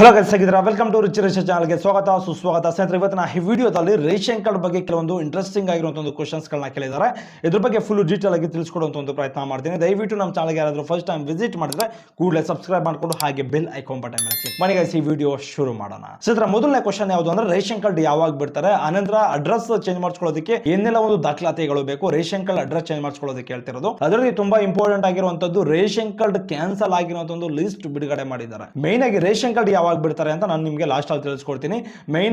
Hello guys welcome to rich ration ಚಾನಲ್ಗೆ ಸ್ವಾಗತ, ಸುಸ್ವಾಗತ. ಸ್ನೇಹಿತರೆ ಇವತ್ತಿನ ಈ ವಿಡಿಯೋದಲ್ಲಿ ರೇಷನ್ ಕಾರ್ಡ್ ಬಗ್ಗೆ ಕೆಲವೊಂದು ಇಂಟ್ರೆಸ್ಟಿಂಗ್ ಆಗಿರುವಂಥ ಒಂದು ಕ್ವಶನ್ಸ್ಗಳನ್ನ ಕೇಳಿದ್ದಾರೆ. ಇದ್ರ ಬಗ್ಗೆ ಫುಲ್ ಡೀಟೇಲ್ ಆಗಿ ತಿಳಿಸ್ಕೊಡುವಂಥ ಒಂದು ಪ್ರಯತ್ನ ಮಾಡ್ತೀನಿ. ದಯವಿಟ್ಟು ನಮ್ಮ ಚಾನಲ್ಗೆ ಯಾರಾದರೂ ಫಸ್ಟ್ ಟೈಮ್ ವಿಸಿಟ್ ಮಾಡಿದ್ರೆ ಕೂಡಲೇ ಸಬ್ಸ್ಕ್ರೈಬ್ ಮಾಡಿಕೊಂಡು ಹಾಗೆ ಬೆಲ್ ಐಕಾನ್ ಬಟನ್ ಮೇಲೆ ಕ್ಲಿಕ್ ಮಾಡಿ ಗೈಸ್ ಈ ವಿಡಿಯೋ ಶುರು ಮಾಡೋಣ. ಸ್ನೇಹಿತರೆ, ಮೊದಲನೇ ಕ್ವಶನ್ ಯಾವುದು ಅಂದ್ರೆ ರೇಷನ್ ಕಾರ್ಡ್ ಯಾವಾಗ ಬಿಡ್ತಾರೆ? ಅನಂತರ ಅಡ್ರೆಸ್ ಚೇಂಜ್ ಮಾಡಿಸ್ಕೊಳ್ಳೋದಕ್ಕೆ ಏನೆಲ್ಲ ಒಂದು ದಾಖಲಾತಿಗಳು ಬೇಕು? ರೇಷನ್ ಕಾರ್ಡ್ ಅಡ್ರೆಸ್ ಚೇಂಜ್ ಮಾಡಿಸ್ಕೊಳ್ಳೋದಕ್ಕೆ ಹೇಳ್ತಿರೋದು. ಅದರಲ್ಲಿ ತುಂಬಾ ಇಂಪಾರ್ಟೆಂಟ್ ಆಗಿರುವಂತದ್ದು ರೇಷನ್ ಕಾರ್ಡ್ ಕ್ಯಾನ್ಸಲ್ ಆಗಿರುವಂತ ಒಂದು ಲಿಸ್ಟ್ ಬಿಡುಗಡೆ ಮಾಡಿದ್ದಾರೆ. ಮೇನ್ ಆಗಿ ರೇಷನ್ ಕಾರ್ಡ್ ಯಾವಾಗ ಬಿಡ್ತಾರೆ ಅಂತ ನಾನು ನಿಮಗೆ ಲಾಸ್ಟ್ ಅಲ್ಲಿ ತಿಳಿಸ್ಕೊಡ್ತೀನಿ.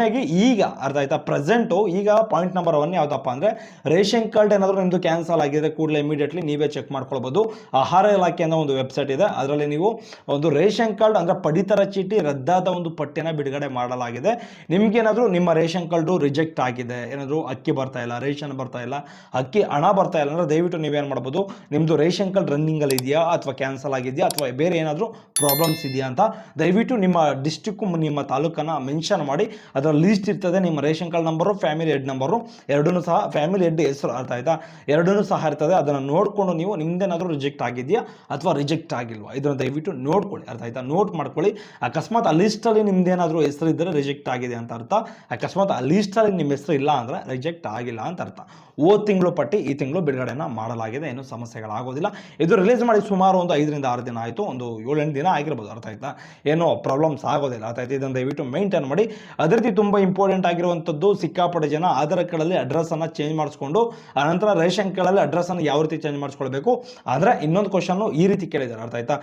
ಆಗಿ ಈಗ ಅರ್ಥ ಆಯ್ತಾ? ಪ್ರೆಸೆಂಟು ಈಗ ಪಾಯಿಂಟ್ ನಂಬರ್ ಒನ್ ಯಾವುದಪ್ಪ ಅಂದ್ರೆ ರೇಷನ್ ಕಾರ್ಡ್ ಏನಾದರೂ ನಿಮ್ಮದು ಕ್ಯಾನ್ಸಲ್ ಆಗಿದೆ ಕೂಡಲೇ ಇಮಿಡಿಯೇಟ್ಲಿ ನೀವೇ ಚೆಕ್ ಮಾಡ್ಕೊಳ್ಬೋದು. ಆಹಾರ ಇಲಾಖೆ ಅನ್ನೋ ಒಂದು ವೆಬ್ಸೈಟ್ ಇದೆ. ಅದರಲ್ಲಿ ನೀವು ಒಂದು ರೇಷನ್ ಕಾರ್ಡ್ ಅಂದ್ರೆ ಪಡಿತರ ಚೀಟಿ ರದ್ದಾದ ಒಂದು ಪಟ್ಟಿನ ಬಿಡುಗಡೆ ಮಾಡಲಾಗಿದೆ. ನಿಮಗೇನಾದರೂ ನಿಮ್ಮ ರೇಷನ್ ಕಾರ್ಡು ರಿಜೆಕ್ಟ್ ಆಗಿದೆ, ಏನಾದರೂ ಅಕ್ಕಿ ಬರ್ತಾ ಇಲ್ಲ, ರೇಷನ್ ಬರ್ತಾ ಇಲ್ಲ, ಅಕ್ಕಿ ಹಣ ಬರ್ತಾ ಇಲ್ಲ, ಅಂದ್ರೆ ದಯವಿಟ್ಟು ನೀವೇನು ಮಾಡ್ಬೋದು? ನಿಮ್ಮದು ರೇಷನ್ ಕಾರ್ಡ್ ರನ್ನಿಂಗಲ್ಲಿ ಇದೆಯಾ ಅಥವಾ ಕ್ಯಾನ್ಸಲ್ ಆಗಿದೆಯಾ ಅಥವಾ ಬೇರೆ ಏನಾದರೂ ಪ್ರಾಬ್ಲಮ್ಸ್ ಇದೆಯಾ ಅಂತ ದಯವಿಟ್ಟು ನಿಮ್ಮ ಡಿಸ್ಟಿಕ್ಕು ನಿಮ್ಮ ತಾಲೂಕನ್ನು ಮೆನ್ಷನ್ ಮಾಡಿ ಅದರ ಲೀಸ್ಟ್ ಇರ್ತದೆ, ನಿಮ್ಮ ration card number family head number ಎರಡೂ ಸಹ ಫ್ಯಾಮಿಲಿ ಹೆಡ್ ಹೆಸರು ಅರ್ಥ ಆಯ್ತಾ? ಎರಡೂ ಸಹ ಇರ್ತದೆ, ಅದನ್ನು ನೋಡಿಕೊಂಡು ನೀವು ನಿಮ್ದೇನಾದರೂ ರಿಜೆಕ್ಟ್ ಆಗಿದೆಯಾ ಅಥವಾ ರಿಜೆಕ್ಟ್ ಆಗಿಲ್ವಾ? ಇದನ್ನು ದಯವಿಟ್ಟು ನೋಡ್ಕೊಳ್ಳಿ, ಅರ್ಥ ಆಯ್ತಾ? ನೋಟ್ ಮಾಡ್ಕೊಳ್ಳಿ. ಅಕಸ್ಮಾತ್ ಆ ಲೀಸ್ಟಲ್ಲಿ ನಿಮ್ದೇನಾದರೂ ಹೆಸರು ಇದ್ದರೆ ರಿಜೆಕ್ಟ್ ಆಗಿದೆ ಅಂತ ಅರ್ಥ. ಅಕಸ್ಮಾತ್ ಆ ಲೀಸ್ಟಲ್ಲಿ ನಿಮ್ಮ ಹೆಸರು ಇಲ್ಲ ಅಂದರೆ ರಿಜೆಕ್ಟ್ ಆಗಿಲ್ಲ ಅಂತ ಅರ್ಥ. ಓ ತಿಂಗಳು ಪಟ್ಟಿ, ಈ ತಿಂಗಳು ಬಿಡುಗಡೆಯನ್ನು ಮಾಡಲಾಗಿದೆ ಏನು ಸಮಸ್ಯೆಗಳಾಗೋದಿಲ್ಲ. ಇದು ರಿಲೀಸ್ ಮಾಡಿ ಸುಮಾರು ಒಂದು ಐದರಿಂದ ಆರು ದಿನ ಆಯಿತು, ಒಂದು ಏಳೆಂಟು ದಿನ ಆಗಿರ್ಬೋದು, ಅರ್ಥ ಆಯ್ತಾ? ಏನೋ ಪ್ರಾಬ್ಲಮ್ಸ್ ಆಗೋದಿಲ್ಲ ಆಯ್ತು, ಇದನ್ನು ದಯವಿಟ್ಟು ಮೇಂಟೈನ್ ಮಾಡಿ. ಅದೇ ರೀತಿ ತುಂಬ ಇಂಪಾರ್ಟೆಂಟ್ ಆಗಿರುವಂಥದ್ದು ಸಿಕ್ಕಾಪಟ್ಟೆ ಜನ ಆಧಾರ್ ಕಾರ್ಡಲ್ಲಿ ಅಡ್ರೆಸ್ಸನ್ನು ಚೇಂಜ್ ಮಾಡಿಸ್ಕೊಂಡು ಆನಂತರ ರೇಷನ್ ಕಾರ್ಡಲ್ಲಿ ಅಡ್ರೆಸ್ಸನ್ನು ಯಾವ ರೀತಿ ಚೇಂಜ್ ಮಾಡಿಸ್ಕೊಳ್ಬೇಕು? ಅಂದರೆ ಇನ್ನೊಂದು ಕ್ವಶನ್ನು ಈ ರೀತಿ ಕೇಳಿದ್ದಾರೆ. ಅರ್ಥ ಆಯ್ತಾ?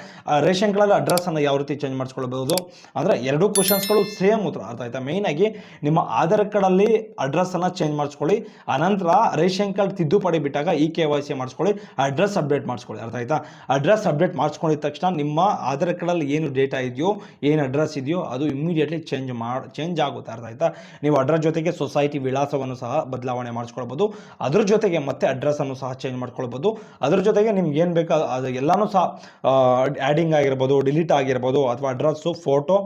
ರೇಷನ್ ಕಾರ್ಡಲ್ಲಿ ಅಡ್ರೆಸ್ಸನ್ನು ಯಾವ ರೀತಿ ಚೇಂಜ್ ಮಾಡಿಸ್ಕೊಳ್ಬೋದು ಅಂದರೆ ಎರಡೂ ಕ್ವಶನ್ಸ್ಗಳು ಸೇಮ್ ಉತ್ತರ. ಅರ್ಥ ಆಯ್ತಾ? ಮೇಯ್ನಾಗಿ ನಿಮ್ಮ ಆಧಾರ್ ಕಾರ್ಡಲ್ಲಿ ಅಡ್ರೆಸ್ಸನ್ನು ಚೇಂಜ್ ಮಾಡಿಸ್ಕೊಳ್ಳಿ. ಆನಂತರ ರೇಷನ್ ಕಾರ್ಡ್ ತಿದ್ದುಪಡಿ ಬಿಟ್ಟಾಗ ಈ ಕೆ ವೈ ಸಿ ಮಾಡಿಸ್ಕೊಳ್ಳಿ. ಅಡ್ರೆಸ್ ಅಪ್ಡೇಟ್ ಮಾಡಿಸ್ಕೊಳ್ಳಿ. ಅರ್ಥ ಆಯ್ತಾ? ಅಡ್ರೆಸ್ ಅಪ್ಡೇಟ್ ಮಾಡಿಸ್ಕೊಂಡಿದ ತಕ್ಷಣ ನಿಮ್ಮ ಆಧಾರ್ ಕಾರ್ಡಲ್ಲಿ ಏನು ಡೇಟಾ ಇದೆಯೋ, ಏನು ಅಡ್ರೆಸ್ ಇದೆಯೋ ಅದು ಇಮ್ಮಿಡಿಯೇಟ್ಲಿ ಚೇಂಜ್ ಮಾಡಿ ಚೇಂಜ್ ಆಗುತ್ತೆ, ಅರ್ಥ ಆಯ್ತಾ? ನೀವು ಅಡ್ರೆಸ್ ಜೊತೆಗೆ ಸೊಸೈಟಿ ವಿಳಾಸವನ್ನು ಸಹ ಬದಲಾವಣೆ ಮಾಡಿಸ್ಕೊಳ್ಬೋದು. ಅದ್ರ ಜೊತೆಗೆ ಮತ್ತೆ ಅಡ್ರೆಸ್ಸನ್ನು ಸಹ ಚೇಂಜ್ ಮಾಡ್ಕೊಳ್ಬೋದು. ಅದ್ರ ಜೊತೆಗೆ ನಿಮ್ಗೆ ಏನು ಬೇಕಾ, ಅದು ಎಲ್ಲನೂ ಸಹ ಆ್ಯಡಿಂಗ್ ಆಗಿರ್ಬೋದು ಡಿಲೀಟ್ ಆಗಿರ್ಬೋದು ಅಥವಾ ಅಡ್ರೆಸ್ಸು ಫೋಟೋ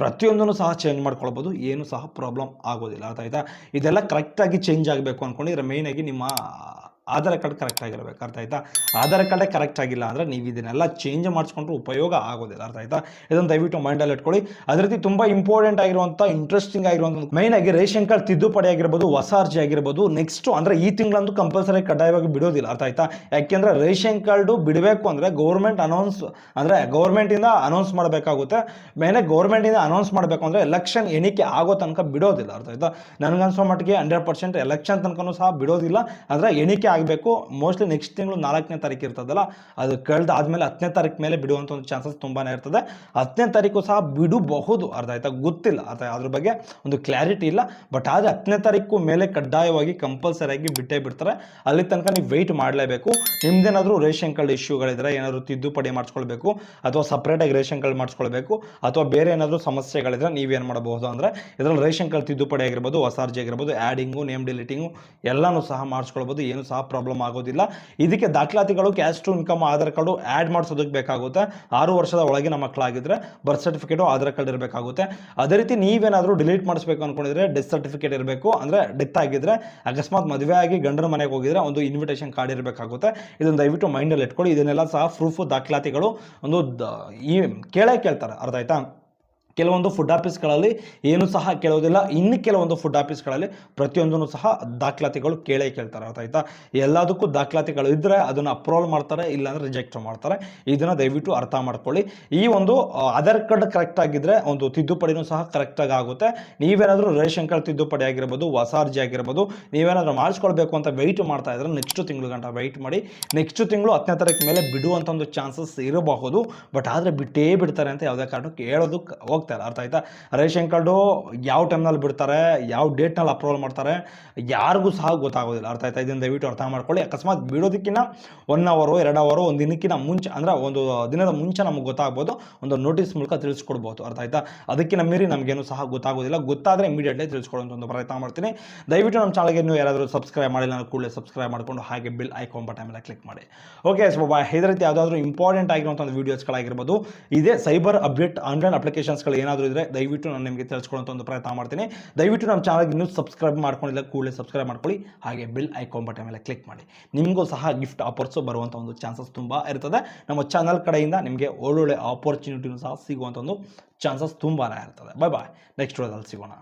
ಪ್ರತಿಯೊಂದನ್ನು ಸಹ ಚೇಂಜ್ ಮಾಡ್ಕೊಳ್ಬೋದು. ಏನು ಸಹ ಪ್ರಾಬ್ಲಮ್ ಆಗೋದಿಲ್ಲ, ಅರ್ಥ ಆಯಿತಾ? ಇದೆಲ್ಲ ಕರೆಕ್ಟಾಗಿ ಚೇಂಜ್ ಆಗಬೇಕು ಅಂದ್ಕೊಂಡಿದ್ರೆ ಮೇಯ್ನಾಗಿ ನಿಮ್ಮ ಆಧಾರ್ ಕಾರ್ಡ್ ಕರೆಕ್ಟ್ ಆಗಿರಬೇಕು, ಅರ್ಥ ಆಯ್ತಾ? ಆಧಾರ್ ಕಾರ್ಡೇ ಕರೆಕ್ಟ್ ಆಗಿಲ್ಲ ಅಂದರೆ ನೀವು ಇದನ್ನೆಲ್ಲ ಚೇಂಜ್ ಮಾಡಿಸ್ಕೊಂಡ್ರೆ ಉಪಯೋಗ ಆಗೋದಿಲ್ಲ, ಅರ್ಥ ಆಯ್ತಾ? ಇದನ್ನು ದಯವಿಟ್ಟು ಮೈಂಡಲ್ಲಿ ಇಟ್ಕೊಳ್ಳಿ. ಅದೇ ರೀತಿ ತುಂಬ ಇಂಪಾರ್ಟೆಂಟ್ ಆಗಿರುವಂಥ ಇಂಟ್ರೆಸ್ಟಿಂಗ್ ಆಗಿರುವಂಥ ಮೈನ್ ಆಗಿ ರೇಷನ್ ಕಾರ್ಡ್ ತಿದ್ದುಪಡಿ ಆಗಿರ್ಬೋದು, ಹೊಸ ಅರ್ಜಿ ಆಗಿರ್ಬೋದು ನೆಕ್ಸ್ಟ್ ಅಂದರೆ ಈ ತಿಂಗಳಂತೂ ಕಂಪಲ್ಸರಿ ಕಡ್ಡಾಯವಾಗಿ ಬಿಡೋದಿಲ್ಲ, ಅರ್ಥ ಆಯ್ತಾ? ಯಾಕೆಂದರೆ ರೇಷನ್ ಕಾರ್ಡು ಬಿಡಬೇಕು ಅಂದರೆ ಗೌರ್ಮೆಂಟ್ ಅನೌನ್ಸ್ ಅಂದರೆ ಗೌರ್ಮೆಂಟಿಂದ ಅನೌನ್ಸ್ ಮಾಡಬೇಕಾಗುತ್ತೆ. ಮೇನೆ ಗೌರ್ಮೆಂಟಿಂದ ಅನೌನ್ಸ್ ಮಾಡಬೇಕು ಅಂದರೆ ಎಲೆಕ್ಷನ್ ಎಣಿಕೆ ಆಗೋ ತನಕ ಬಿಡೋದಿಲ್ಲ, ಅರ್ಥ ಆಯ್ತಾ? ನನಗನ್ಸೋ ಮಟ್ಟಿಗೆ ಹಂಡ್ರೆಡ್ ಪರ್ಸೆಂಟ್ ಎಲೆಕ್ಷನ್ ತನಕನೂ ಸಹ ಬಿಡೋದಿಲ್ಲ. ಅಂದರೆ ಎಣಿಕೆ ಆಗಬೇಕು. ಮೋಸ್ಟ್ಲಿ ನೆಕ್ಸ್ಟ್ ತಿಂಗಳು ನಾಲ್ಕನೇ ತಾರೀಕು ಇರ್ತದಲ್ಲ, ಅದು ಕಳೆದ ಆದಮೇಲೆ ಹತ್ತನೇ ತಾರೀಕು ಮೇಲೆ ಬಿಡುವಂಥ ಒಂದು ಚಾನ್ಸಸ್ ತುಂಬಾ ಇರ್ತದೆ. ಹತ್ತನೇ ತಾರೀಕು ಸಹ ಬಿಡಬಹುದು, ಅರ್ಧ ಆಯ್ತಾ? ಗೊತ್ತಿಲ್ಲ. ಅರ್ಥ ಅದ್ರ ಬಗ್ಗೆ ಒಂದು ಕ್ಲಾರಿಟಿ ಇಲ್ಲ. ಬಟ್ ಆದರೆ ಹತ್ತನೇ ತಾರೀಕು ಮೇಲೆ ಕಡ್ಡಾಯವಾಗಿ ಕಂಪಲ್ಸರಿಯಾಗಿ ಬಿಟ್ಟೇ ಬಿಡ್ತಾರೆ. ಅಲ್ಲಿ ತನಕ ನೀವು ವೆಯ್ಟ್ ಮಾಡಲೇಬೇಕು. ನಿಮ್ದೇನಾದರೂ ರೇಷನ್ ಕಾರ್ಡ್ ಇಶ್ಯೂಗಳಿದ್ರೆ ಏನಾದರೂ ತಿದ್ದುಪಡಿ ಮಾಡಿಸ್ಕೊಳ್ಬೇಕು, ಅಥವಾ ಸಪ್ರೇಟಾಗಿ ರೇಷನ್ ಕಾರ್ಡ್ ಮಾಡಿಸ್ಕೊಳ್ಬೇಕು, ಅಥವಾ ಬೇರೆ ಏನಾದರೂ ಸಮಸ್ಯೆಗಳಿದ್ರೆ ನೀವೇನು ಮಾಡಬಹುದು ಅಂದರೆ, ಇದರಲ್ಲಿ ರೇಷನ್ ಕಾರ್ಡ್ ತಿದ್ದುಪಡಿ ಆಗಿರ್ಬೋದು, ಹೊಸ ಅರ್ಜಿ ಆಗಿರ್ಬೋದು ಆ್ಯಡಿಂಗು ನೇಮ್ ಡಿಲೀಟಿಂಗು ಎಲ್ಲನೂ ಸಹ ಮಾಡಿಸ್ಕೊಳ್ಬೋದು, ಏನು ಸಹ ಪ್ರಾಬ್ಲಮ್ ಆಗೋದಿಲ್ಲ. ಇದಕ್ಕೆ ದಾಖಲಾತಿಗಳು cash to income Aadhaar card add ಮಾಡಿಸೋದಕ್ಕೆ ಬೇಕಾಗುತ್ತೆ. ಆರು ವರ್ಷದ ಒಳಗಿನ ಮಕ್ಕಳಾಗಿದ್ದರೆ ಬರ್ತ್ ಸರ್ಟಿಫಿಕೇಟು ಆಧಾರ್ ಕಾರ್ಡ್ ಇರಬೇಕಾಗುತ್ತೆ. ಅದೇ ರೀತಿ ನೀವೇನಾದರೂ ಡಿಲೀಟ್ ಮಾಡಿಸ್ಬೇಕು ಅಂದ್ಕೊಂಡಿದ್ರೆ ಡೆತ್ ಸರ್ಟಿಫಿಕೇಟ್ ಇರಬೇಕು. ಅಂದರೆ ಡೆತ್ ಆಗಿದ್ರೆ, ಅಕಸ್ಮಾತ್ ಮದುವೆ ಆಗಿ ಗಂಡನ ಮನೆಗೆ ಹೋಗಿದ್ರೆ ಒಂದು ಇನ್ವಿಟೇಷನ್ ಕಾರ್ಡ್ ಇರಬೇಕಾಗುತ್ತೆ. ಇದನ್ನು ದಯವಿಟ್ಟು ಮೈಂಡಲ್ಲಿ ಇಟ್ಕೊಳ್ಳಿ. ಇದನ್ನೆಲ್ಲ ಸಹ ಪ್ರೂಫು ದಾಖಲಾತಿಗಳು ಒಂದು ಈ ಕೇಳೇ ಕೇಳ್ತಾರೆ. ಅರ್ಥ ಆಯ್ತಾ? ಕೆಲವೊಂದು ಫುಡ್ ಆಫೀಸ್ಗಳಲ್ಲಿ ಏನು ಸಹ ಕೇಳೋದಿಲ್ಲ. ಇನ್ನು ಕೆಲವೊಂದು ಫುಡ್ ಆಫೀಸ್ಗಳಲ್ಲಿ ಪ್ರತಿಯೊಂದನ್ನು ಸಹ ದಾಖಲಾತಿಗಳು ಕೇಳೇ ಕೇಳ್ತಾರೆ. ಅರ್ಥ ಆಯ್ತಾ? ಎಲ್ಲದಕ್ಕೂ ದಾಖಲಾತಿಗಳು ಇದ್ದರೆ ಅದನ್ನು ಅಪ್ರೂವಲ್ ಮಾಡ್ತಾರೆ, ಇಲ್ಲಾಂದರೆ ರಿಜೆಕ್ಟ್ ಮಾಡ್ತಾರೆ. ಇದನ್ನು ದಯವಿಟ್ಟು ಅರ್ಥ ಮಾಡ್ಕೊಳ್ಳಿ. ಈ ಒಂದು ಆಧಾರ್ ಕಾರ್ಡ್ ಕರೆಕ್ಟ್ ಆಗಿದ್ದರೆ ಒಂದು ತಿದ್ದುಪಡಿನೂ ಸಹ ಕರೆಕ್ಟಾಗಿ ಆಗುತ್ತೆ. ನೀವೇನಾದರೂ ರೇಷನ್ ಕಾರ್ಡ್ ತಿದ್ದುಪಡಿ ಆಗಿರ್ಬೋದು ಹೊಸ ಅರ್ಜಿ ಆಗಿರ್ಬೋದು, ನೀವೇನಾದರೂ ಮಾಡಿಸ್ಕೊಳ್ಬೇಕು ಅಂತ ವೆಯ್ಟ್ ಮಾಡ್ತಾ ಇದ್ರೆ ನೆಕ್ಸ್ಟ್ ತಿಂಗಳು ಗಂಟ ವೆಯ್ಟ್ ಮಾಡಿ. ನೆಕ್ಸ್ಟ್ ತಿಂಗಳು ಹತ್ತನೇ ತಾರೀಕು ಮೇಲೆ ಬಿಡುವಂಥ ಒಂದು ಚಾನ್ಸಸ್ ಇರಬಹುದು. ಬಟ್ ಆದರೆ ಬಿಟ್ಟೇ ಬಿಡ್ತಾರೆ ಅಂತ ಯಾವುದೇ ಕಾರಣಕ್ಕೆ ಹೇಳೋದಕ್ಕೆ ಹೋಗ್ತಾ ಇಲ್ಲ ಅರ್ಥ ಆಯ್ತಾ? ರೇಷನ್ ಕಾರ್ಡು ಯಾವ ಟೈಮ್ನಲ್ಲಿ ಬಿಡ್ತಾರೆ? ಯಾವ ಡೇಟ್ನಲ್ಲಿ ಅಪ್ರೂವಲ್ ಮಾಡ್ತಾರೆ? ಯಾರಿಗೂ ಸಹ ಗೊತ್ತಾಗೋದಿಲ್ಲ. ಅರ್ಥ ಆಯ್ತಾ? ಇದನ್ನು ದಯವಿಟ್ಟು ಅರ್ಥ ಮಾಡ್ಕೊಳ್ಳಿ. ಅಕಸ್ಮಾತ್ ಬಿಡೋದಕ್ಕಿಂತ ಒನ್ ಅವರು ಎರಡು ಅವರು ಒಂದು ದಿನಕ್ಕಿಂತ ಮುಂಚೆ, ಅಂದರೆ ಒಂದು ದಿನದ ಮುಂಚೆ ನಮಗೆ ಗೊತ್ತಾಗ್ಬೋದು. ಒಂದು ನೋಟಿಸ್ ಮೂಲಕ ತಿಳಿಸ್ಕೊಡ್ಬೋದು. ಅರ್ಥ ಆಯ್ತಾ? ಅದಕ್ಕಿಂತ ಮೀರಿ ನಮಗೇನು ಸಹ ಗೊತ್ತಾಗೋದಿಲ್ಲ. ಗೊತ್ತಾದರೆ ಇಮಿಡಿಯೇಟ್ಲಿ ತಿಳಿಸ್ಕೊಡುವಂಥ ಒಂದು ಪ್ರಯತ್ನ ಮಾಡ್ತೀನಿ. ದಯವಿಟ್ಟು ನಮ್ಮ ಚಾನಲ್ಗೆ ನೀವು ಯಾರಾದರೂ ಸಬ್ಸ್ಕ್ರೈಬ್ ಮಾಡಿಲ್ಲ ಅಂದ್ರೆ ಕೂಡಲೇ ಸಬ್ಸ್ಕ್ರೈಬ್ ಮಾಡಿಕೊಂಡು ಹಾಗೆ ಬಿಲ್ ಐಕಾನ್ ಬಟನ್ ಮೇಲೆ ಕ್ಲಿಕ್ ಮಾಡಿ. ಓಕೆ ಸೊ ಬಾ ಇದೇ ರೀತಿ ಯಾವುದಾದ್ರೂ ಇಂಪಾರ್ಟೆಂಟ್ ಆಗಿರುವಂಥ ವೀಡಿಯೋಸ್ಗಳಾಗಿರ್ಬೋದು ಇದೇ ಸೈಬರ್ ಅಪ್ಡೇಟ್ ಆನ್ಲೈನ್ ಅಪ್ಲಿಕೇಶನ್ಸ್ಗಳು ಏನಾದರೂ ಇದ್ದರೆ ದಯವಿಟ್ಟು ನಾನು ನಿಮಗೆ ತಿಳಿಸ್ಕೊಳ್ಳೋಂಥ ಒಂದು ಪ್ರಯತ್ನ ಮಾಡ್ತೀನಿ. ದಯವಿಟ್ಟು ನಮ್ಮ ಚಾನಲ್ಗೆ ಇನ್ನೂ ಸಬ್ಸ್ಕ್ರೈಬ್ ಮಾಡ್ಕೊಂಡಿಲ್ಲ, ಕೂಡಲೇ ಸಬ್ಸ್ಕ್ರೈಬ್ ಮಾಡ್ಕೊಳ್ಳಿ. ಹಾಗೆ ಬಿಲ್ ಐಕಾನ್ ಬಟನ್ ಮೇಲೆ ಕ್ಲಿಕ್ ಮಾಡಿ. ನಿಮಗೂ ಸಹ ಗಿಫ್ಟ್ ಆಫರ್ಸು ಬರುವಂಥ ಒಂದು ಚಾನ್ಸಸ್ ತುಂಬ ಇರ್ತದೆ. ನಮ್ಮ ಚಾನಲ್ ಕಡೆಯಿಂದ ನಿಮಗೆ ಒಳ್ಳೊಳ್ಳೆ ಆಪರ್ಚುನಿಟಿನೂ ಸಹ ಸಿಗುವಂಥ ಒಂದು ಚಾನ್ಸಸ್ ತುಂಬಾ ಇರ್ತದೆ. ಬಾಯ್ ಬಾಯ್ ನೆಕ್ಸ್ಟ್ ವಿಡಿಯೋದಲ್ಲಿ ಸಿಗೋಣ.